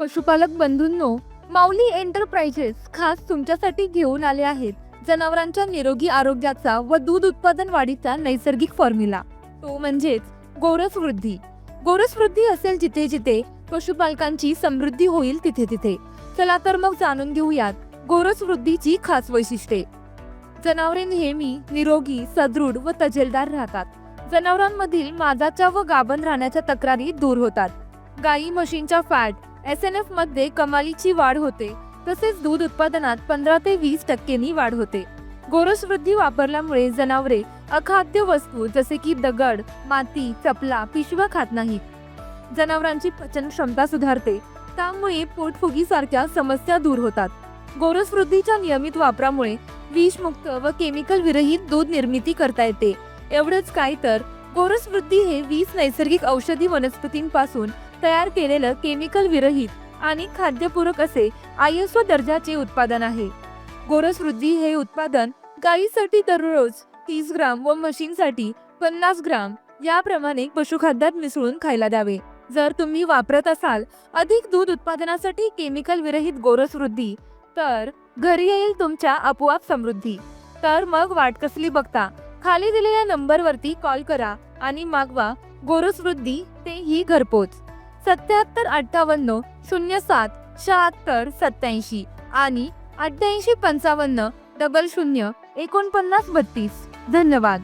पशुपालक बंधूंनो माऊली एंटरप्राइजेस खास तुमच्यासाठी घेऊन आले आहेत. जनावरांच्या निरोगी आरोग्याचा व दूध उत्पादन वाढीचा नैसर्गिक फॉर्म्युला तो म्हणजेच गोरस वृद्धी गोरस वृद्धी असेल जिथे जिथे पशुपालकांची समृद्धी होईल तिथे तिथे. चला तर मग जाणून घेऊयात गोरस वृद्धीची खास वैशिष्ट्ये. जनावरे नेहमी निरोगी सदृढ व तजेलदार राहतात. जनावरांमधील माजाच्या व गाभण राहण्याच्या तक्रारी दूर होतात. गाई म्हशींच्या फॅट एस एन एफमध्ये कमालीची वाढ होते. तसेच दूध उत्पादनात पंधरा ते वीस टक्केनी वाढ होते. गोरस वृद्धी वापरल्यामुळे जनावरे अखाद्य वस्तू जसे की दगड माती चपला पिशव्या खात नाहीत. जनावरांची पचन क्षमता सुधारते. त्यामुळे पोटफुगीसारख्या समस्या दूर होतात. गोरस वृद्धीच्या नियमित वापरामुळे विषमुक्त व केमिकल विरहित दूध निर्मिती करता येते. एवढंच काय तर गोरस वृद्धी हे वीस नैसर्गिक औषधी वनस्पतींपासून तयार केलेलं केमिकल विरहित आणि खाद्यपूरक असे आय एस ओ दर्जाचे उत्पादन आहे. गोरस वृद्धी हे उत्पादन गायीसाठी दररोज तीस ग्राम व म्हशींसाठी पन्नास ग्राम याप्रमाणे पशुखाद्यात मिसळून खायला द्यावे. जर तुम्ही वापरत असाल अधिक दूध उत्पादनासाठी केमिकल विरहित गोरस वृद्धी तर घरी येईल तुमच्या आपोआप समृद्धी. तर मग वाट कसली बघता खाली दिलेल्या नंबरवरती कॉल करा आणि मागवा गोरस वृद्धी तेही घरपोच. सत्याहत्तर अठ्ठावन्न शून्य सात शहात्तर सत्याऐंशी आणि अठ्ठ्याऐंशी पंचावन्न डबल शून्य एकोणपन्नास बत्तीस. धन्यवाद.